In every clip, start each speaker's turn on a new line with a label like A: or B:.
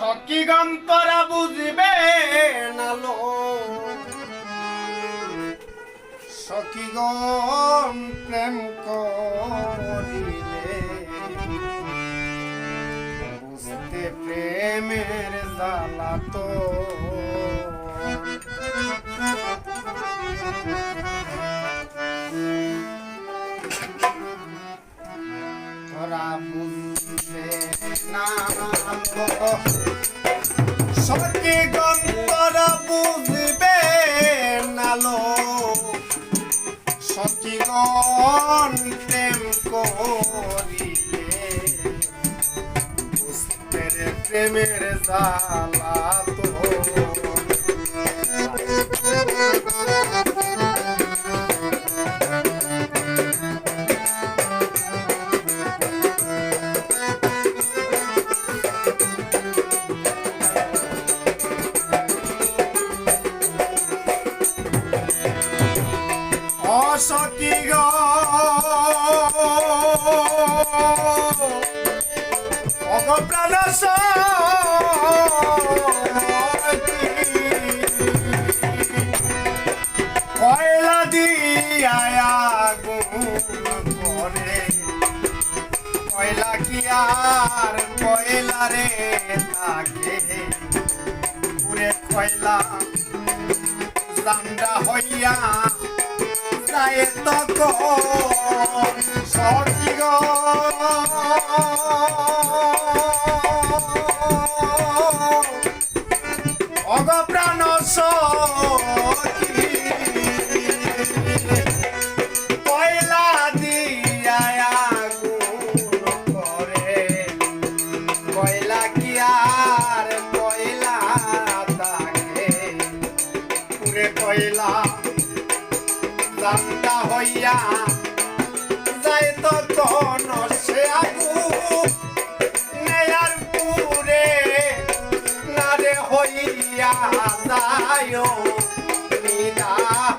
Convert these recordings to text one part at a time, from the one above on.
A: সকিগণ তোরা বুঝবে নালো সকিগণ প্রেম করিলে। বুঝতে প্রেমের জ্বালা তো। তোরা বুঝবে না সকে গন্তরা বুঝবে নালো সকিগণ প্রেম করিলে বুঝতে প্রেমের জ্বালা তো আগুন করে। কয়লা কি আর কয়লা রে থাকে পুরে কয়লা জান্ডা হইয়া যায় তখন সঠিক জানটা হইয়া যায় তো কোন সে আগু নেয়ার পুরে নারে হইয়া যায় নিদাহ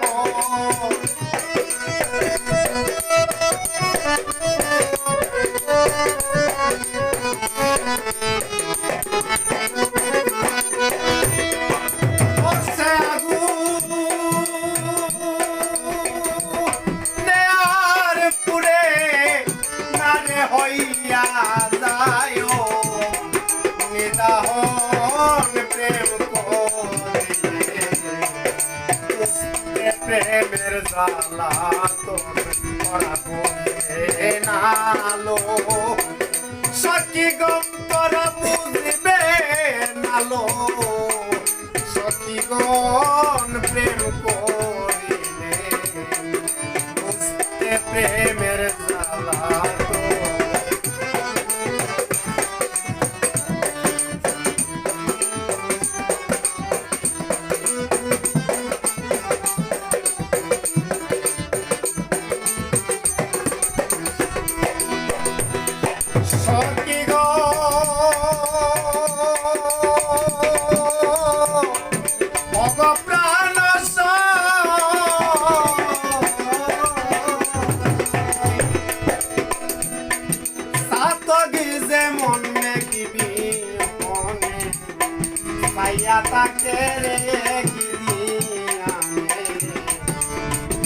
A: প্রেমের জ্বালা তো পড়াবো নালো সখী সখীগণ প্রেম করিলে প্রেমের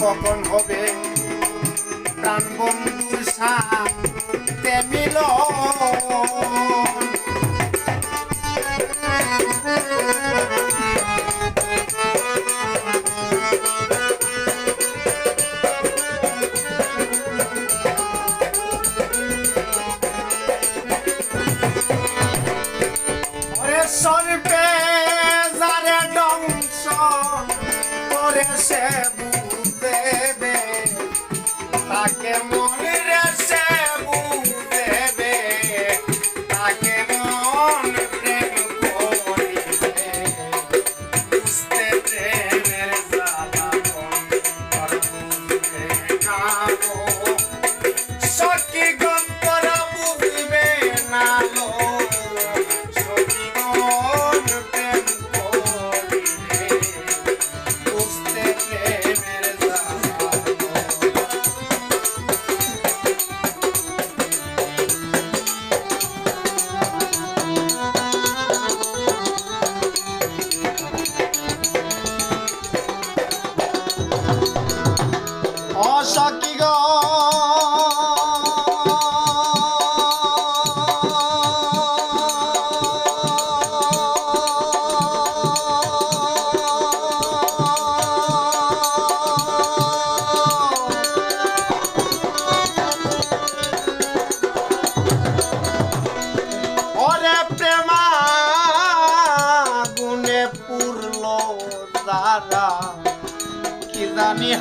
A: কখন হবে প্রাণ বন্ধুর সাথে মিল ওরে সর্বে যারে দংশন করে সে বুঝেবে তাকে মনে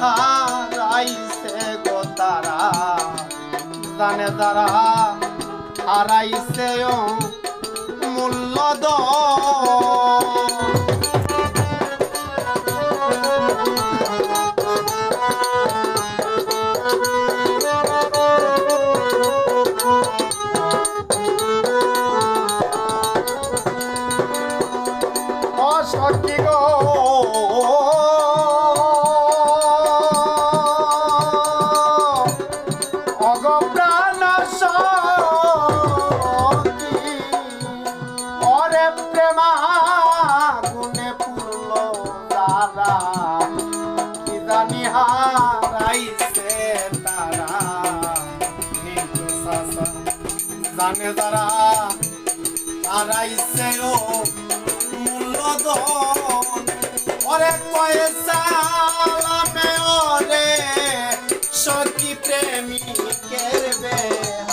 B: হারাইছে গো তারা। জানে তারা হারাইছে মূল্য অসখী জানি তারা। নিন্দু শাসন জানে তারা হারাইছে ও মূল্যধন ওরে পয়সা লামে ওরে সখী প্রেমিকের বে